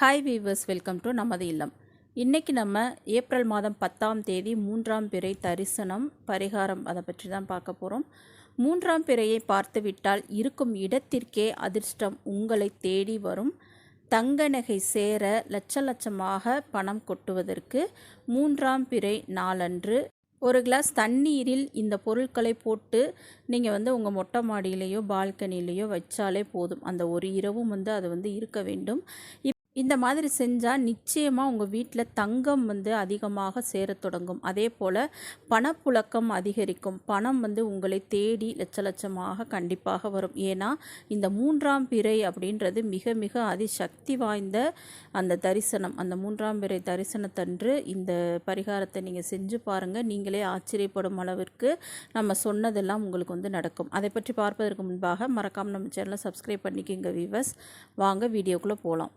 Hi viewers welcome to நமது இல்லம். இன்றைக்கி நம்ம ஏப்ரல் மாதம் பத்தாம் தேதி மூன்றாம் பிறை தரிசனம் பரிகாரம் அதை பற்றி தான் பார்க்க போகிறோம் மூன்றாம் பிறையை பார்த்துவிட்டால் இருக்கும் இடத்திற்கே அதிர்ஷ்டம் உங்களை தேடி வரும். தங்க நகை சேர லட்ச லட்சமாக பணம் கொட்டுவதற்கு மூன்றாம் பிறை நாளன்று ஒரு கிளாஸ் தண்ணீரில் இந்த பொருட்களை போட்டு நீங்கள் வந்து உங்கள் மொட்டை மாடியிலேயோ பால்கனிலேயோ வச்சாலே போதும். அந்த ஒரு இரவும் வந்து அது வந்து இருக்க வேண்டும். இந்த மாதிரி செஞ்சால் நிச்சயமாக உங்கள் வீட்டில் தங்கம் வந்து அதிகமாக சேரத் தொடங்கும். அதே போல் பணப்புழக்கம் அதிகரிக்கும். பணம் வந்து உங்களை தேடி லட்ச லட்சமாக கண்டிப்பாக வரும். ஏன்னா இந்த மூன்றாம் பிறை அப்படின்றது மிக மிக அதிசக்தி வாய்ந்த அந்த தரிசனம். அந்த மூன்றாம் பிறை தரிசனத்தன்று இந்த பரிகாரத்தை நீங்கள் செஞ்சு பாருங்கள் நீங்களே ஆச்சரியப்படும் அளவிற்கு நம்ம சொன்னதெல்லாம் உங்களுக்கு வந்து நடக்கும். அதை பற்றி பார்ப்பதற்கு முன்பாக மறக்காமல் நம்ம சேனலை சப்ஸ்கிரைப் பண்ணிக்கோங்க வீவர்ஸ் வாங்க வீடியோக்குள்ளே போகலாம்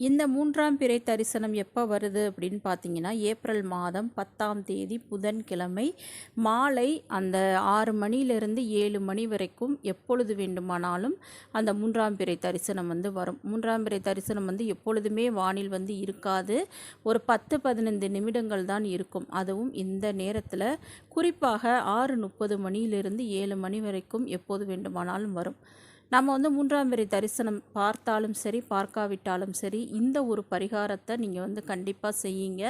இந்த மூன்றாம் பிறை தரிசனம் எப்போ வருது அப்படின்னு பார்த்தீங்கன்னா ஏப்ரல் மாதம் பத்தாம் தேதி புதன்கிழமை மாலை அந்த ஆறு மணியிலிருந்து ஏழு மணி வரைக்கும் எப்பொழுது வேண்டுமானாலும் அந்த மூன்றாம் பிறை தரிசனம் வந்து வரும். மூன்றாம் பிறை தரிசனம் வந்து எப்பொழுதுமே வானில் வந்து இருக்காது. ஒரு பத்து பதினைந்து நிமிடங்கள் தான் இருக்கும். அதுவும் இந்த நேரத்தில் குறிப்பாக ஆறு முப்பது மணியிலிருந்து ஏழு மணி வரைக்கும் எப்போது வேண்டுமானாலும் வரும். நம்ம வந்து மூன்றாம் பிறை தரிசனம் பார்த்தாலும் சரி பார்க்காவிட்டாலும் சரி இந்த ஒரு பரிகாரத்தை நீங்கள் வந்து கண்டிப்பாக செய்யுங்க.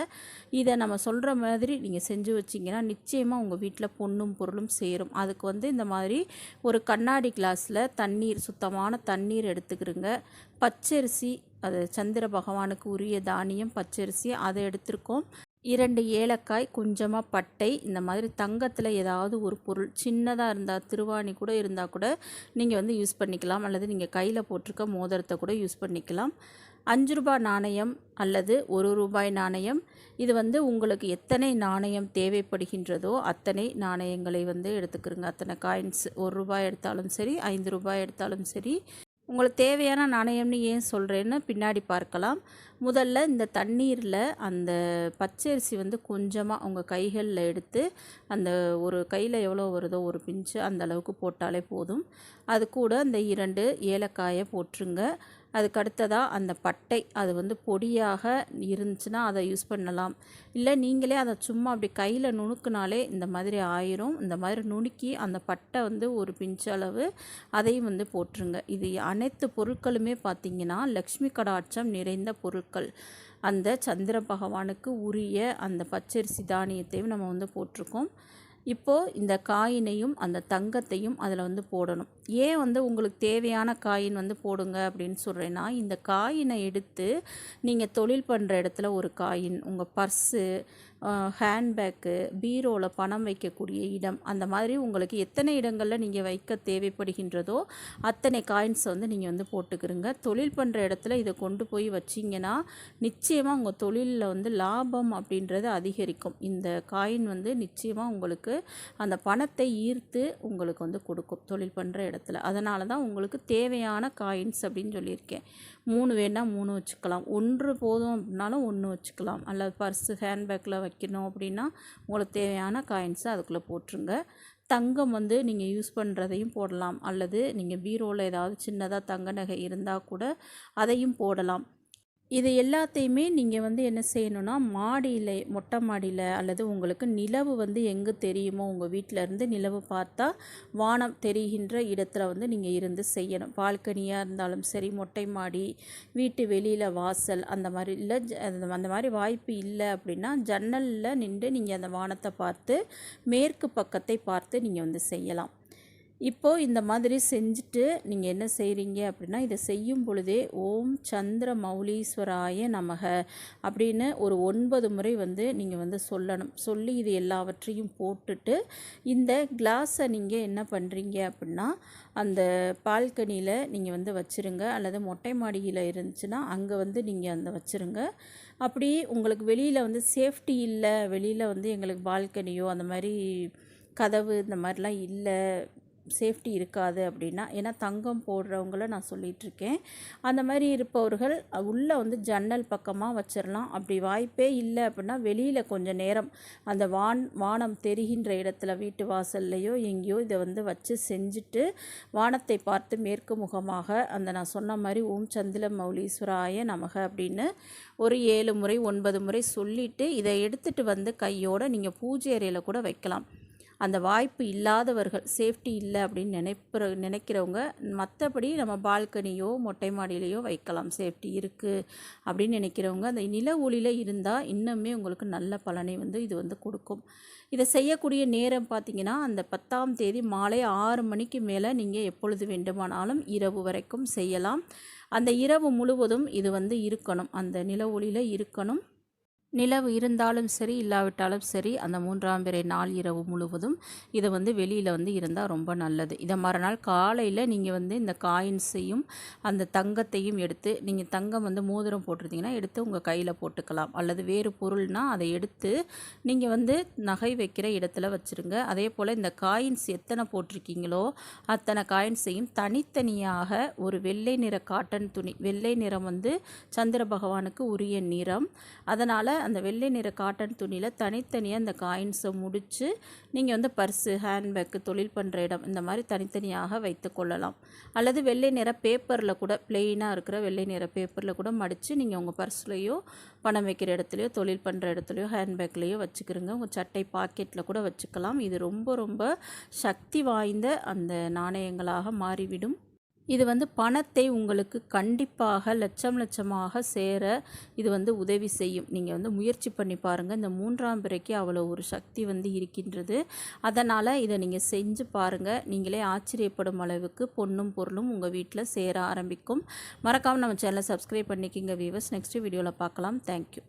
இதை நம்ம சொல்கிற மாதிரி நீங்கள் செஞ்சு வச்சிங்கன்னா நிச்சயமாக உங்கள் வீட்டில் பொண்ணும் பொருளும் சேரும். அதுக்கு வந்து இந்த மாதிரி ஒரு கண்ணாடி கிளாஸில் தண்ணீர் சுத்தமான தண்ணீர் எடுத்துக்கிறோங்க பச்சரிசி அது சந்திர பகவானுக்கு உரிய தானியம் பச்சரிசி அதை எடுத்திருக்கோம். இரண்டு ஏலக்காய் கொஞ்சமாக பட்டை இந்த மாதிரி தங்கத்தில் ஏதாவது ஒரு பொருள் சின்னதாக இருந்தால் திருவாணி கூட இருந்தால் கூட நீங்கள் வந்து யூஸ் பண்ணிக்கலாம். அல்லது நீங்கள் கையில் போட்டிருக்க மோதிரத்தை கூட யூஸ் பண்ணிக்கலாம். அஞ்சு ரூபாய் நாணயம் அல்லது ஒரு ரூபாய் நாணயம். இது வந்து உங்களுக்கு எத்தனை நாணயம் தேவைப்படுகின்றதோ அத்தனை நாணயங்களை வந்து எடுத்துக்கிறோங்க அத்தனை காயின்ஸ் ஒரு ரூபாய் எடுத்தாலும் சரி ஐந்து ரூபாய் எடுத்தாலும் சரி உங்களுக்கு தேவையான நாணயம்னு ஏன் சொல்கிறேன்னு பின்னாடி பார்க்கலாம். முதல்ல இந்த தண்ணீரில் அந்த பச்சரிசி வந்து கொஞ்சமாக உங்கள் கைகளில் எடுத்து அந்த ஒரு கையில் எவ்வளோ வருதோ ஒரு பிஞ்சு அந்த அளவுக்கு போட்டாலே போதும். அது கூட அந்த இரண்டு ஏலக்காயை போட்டுருங்க. அதுக்கு அடுத்ததாக அந்த பட்டை அது வந்து பொடியாக இருந்துச்சுன்னா அதை யூஸ் பண்ணலாம். இல்லை நீங்களே அதை சும்மா அப்படி கையில் நுணுக்குனாலே இந்த மாதிரி ஆயிரும். இந்த மாதிரி நுணுக்கி அந்த பட்டை வந்து ஒரு பிஞ்சு அளவு அதையும் வந்து போட்டுருங்க. இது அனைத்து பொருட்களுமே பார்த்திங்கன்னா லக்ஷ்மி கடாட்சம் நிறைந்த பொருட்கள். அந்த சந்திர பகவானுக்கு உரிய அந்த பச்சரிசி தானியத்தையும் நம்ம வந்து போட்டிருக்கோம். இப்போது இந்த காயினையும் அந்த தங்கத்தையும் அதில் வந்து போடணும். ஏன் வந்து உங்களுக்கு தேவையான காயின் வந்து போடுங்க அப்படின்னு சொல்கிறேன்னா இந்த காயினை எடுத்து நீங்கள் தொழில் பண்ணுற இடத்துல ஒரு காயின் உங்கள் பர்ஸு ஹேண்ட்பேக்கு பீரோவில் பணம் வைக்கக்கூடிய இடம் அந்த மாதிரி உங்களுக்கு எத்தனை இடங்களில் நீங்கள் வைக்க தேவைப்படுகின்றதோ அத்தனை காயின்ஸை வந்து நீங்கள் வந்து போட்டுக்கிறங்க தொழில் பண்ணுற இடத்துல இதை கொண்டு போய் வச்சிங்கன்னா நிச்சயமாக உங்கள் தொழிலில் வந்து லாபம் அப்படின்றது அதிகரிக்கும். இந்த காயின் வந்து நிச்சயமாக உங்களுக்கு அந்த பணத்தை ஈர்த்து உங்களுக்கு வந்து கொடுக்கும் தொழில் பண்ணுற இடத்துல. அதனால தான் உங்களுக்கு தேவையான காயின்ஸ் அப்படின்னு சொல்லியிருக்கேன். மூணு வேணால் மூணு வச்சுக்கலாம். ஒன்று போதும் அப்படின்னாலும் ஒன்று வச்சுக்கலாம். அல்லது பர்ஸு ஹேண்ட்பேக்கில் வைக்கணும் அப்படின்னா உங்களுக்கு தேவையான காயின்ஸை அதுக்குள்ளே போட்டுருங்க. தங்கம் வந்து நீங்கள் யூஸ் பண்ணுறதையும் போடலாம். அல்லது நீங்கள் பீரோவில் ஏதாவது சின்னதாக தங்க நகை இருந்தால் கூட அதையும் போடலாம். இது எல்லாத்தையுமே நீங்கள் வந்து என்ன செய்யணும்னா மாடியில் மொட்டை மாடியில் அல்லது உங்களுக்கு நிலவு வந்து எங்கே தெரியுமோ உங்கள் வீட்டில் இருந்து நிலவு பார்த்தா வானம் தெரிகின்ற இடத்துல வந்து நீங்கள் இருந்து செய்யணும். பால்கனியாக இருந்தாலும் சரி மொட்டை மாடி வீட்டு வெளியில் வாசல் அந்த மாதிரி இல்லை அந்த மாதிரி வாய்ப்பு இல்லை அப்படின்னா ஜன்னலில் நின்று நீங்கள் அந்த வானத்தை பார்த்து மேற்கு பக்கத்தை பார்த்து நீங்கள் வந்து செய்யலாம். இப்போது இந்த மாதிரி செஞ்சுட்டு நீங்கள் என்ன செய்கிறீங்க அப்படின்னா இதை செய்யும் பொழுதே ஓம் சந்திர மௌலீஸ்வராய நமக அப்படின்னு ஒரு ஒன்பது முறை வந்து நீங்கள் வந்து சொல்லணும். சொல்லி இது எல்லாவற்றையும் போட்டுட்டு இந்த கிளாஸை நீங்கள் என்ன பண்ணுறீங்க அப்படின்னா அந்த பால்கனியில் நீங்கள் வந்து வச்சுருங்க. அல்லது மொட்டை மாடியில் இருந்துச்சுன்னா அங்கே வந்து நீங்கள் அந்த வச்சுருங்க. அப்படி உங்களுக்கு வெளியில் வந்து சேஃப்டி இல்லை வெளியில் வந்து எங்களுக்கு பால்கனியோ அந்த மாதிரி கதவு இந்த மாதிரிலாம் இல்லை சேஃப்டி இருக்காது அப்படின்னா ஏன்னா தங்கம் போடுறவங்கள நான் சொல்லிகிட்ருக்கேன் அந்த மாதிரி இருப்பவர்கள் உள்ளே வந்து ஜன்னல் பக்கமாக வச்சிடலாம் அப்படி வாய்ப்பே இல்லை அப்படின்னா வெளியில் கொஞ்சம் நேரம் அந்த வான் வானம் தெரிகின்ற இடத்துல வீட்டு வாசல்லையோ எங்கேயோ இதை வந்து வச்சு செஞ்சுட்டு வானத்தை பார்த்து மேற்கு முகமாக அந்த நான் சொன்ன மாதிரி ஓம் சந்தில மௌலீஸ்வராய நமக அப்படின்னு ஒரு ஏழு முறை ஒன்பது முறை சொல்லிவிட்டு இதை எடுத்துகிட்டு வந்து கையோடு நீங்கள் பூஜை அறையில் கூட வைக்கலாம். அந்த வாய்ப்பு இல்லாதவர்கள் சேஃப்டி இல்லை அப்படின்னு நினைப்புற நினைக்கிறவங்க மற்றபடி நம்ம பால்கனியோ மொட்டை மாடியிலையோ வைக்கலாம். சேஃப்டி இருக்குது அப்படின்னு நினைக்கிறவங்க அந்த நில ஒளியில் இருந்தால் இன்னுமே உங்களுக்கு நல்ல பலனை வந்து இது வந்து கொடுக்கும். இதை செய்யக்கூடிய நேரம் பார்த்திங்கன்னா அந்த பத்தாம் தேதி மாலை ஆறு மணிக்கு மேலே நீங்கள் எப்பொழுது வேண்டுமானாலும் இரவு வரைக்கும் செய்யலாம். அந்த இரவு முழுவதும் இது வந்து இருக்கணும். அந்த நில ஒளியில் இருக்கணும். நிலவு இருந்தாலும் சரி இல்லாவிட்டாலும் சரி அந்த மூன்றாம் பிறை நாள் இரவு முழுவதும் இதை வந்து வெளியில் வந்து இருந்தால் ரொம்ப நல்லது. இதை மறுநாள் காலையில் நீங்கள் வந்து இந்த காயின்ஸையும் அந்த தங்கத்தையும் எடுத்து நீங்கள் தங்கம் வந்து மோதிரம் போட்டிருந்தீங்கன்னா எடுத்து உங்கள் கையில் போட்டுக்கலாம். அல்லது வேறு பொருள்னால் அதை எடுத்து நீங்கள் வந்து நகை வைக்கிற இடத்துல வச்சுருங்க. அதே போல் இந்த காயின்ஸ் எத்தனை போட்டிருக்கீங்களோ அத்தனை காயின்ஸையும் தனித்தனியாக ஒரு வெள்ளை நிற காட்டன் துணி வெள்ளை நிறம் வந்து சந்திர பகவானுக்கு உரிய நிறம். அதனால் அந்த வெள்ளை நிற காட்டன் துணியில் தனித்தனியாக அந்த காயின்ஸை முடித்து நீங்கள் வந்து பர்ஸு ஹேண்ட்பேக்கு தொழில் பண்ணுற இடம் இந்த மாதிரி தனித்தனியாக வைத்து கொள்ளலாம். அல்லது வெள்ளை நிற பேப்பரில் கூட பிளெயினாக இருக்கிற வெள்ளை நிற பேப்பரில் கூட மடித்து நீங்கள் உங்கள் பர்ஸ்லேயோ பணம் வைக்கிற இடத்துலையோ தொழில் பண்ணுற இடத்துலையோ ஹேண்ட்பேக்லேயோ வச்சுக்கிறோங்க உங்கள் சட்டை பாக்கெட்டில் கூட வச்சுக்கலாம். இது ரொம்ப ரொம்ப சக்தி வாய்ந்த அந்த நாணயங்களாக மாறிவிடும். இது வந்து பணத்தை உங்களுக்கு கண்டிப்பாக லட்சம் லட்சமாக சேர இது வந்து உதவி செய்யும். நீங்கள் வந்து முயற்சி பண்ணி பாருங்கள் இந்த மூன்றாம் பிறைக்கு அவ்வளோ ஒரு சக்தி வந்து இருக்கின்றது. அதனால் இதை நீங்கள் செஞ்சு பாருங்கள் நீங்களே ஆச்சரியப்படும் அளவுக்கு பொண்ணும் பொருளும் உங்கள் வீட்டில் சேர ஆரம்பிக்கும். மறக்காமல் நம்ம சேனலை சப்ஸ்கிரைப் பண்ணிக்கிங்க வீவர்ஸ் நெக்ஸ்ட் வீடியோவில் பார்க்கலாம். தேங்க்யூ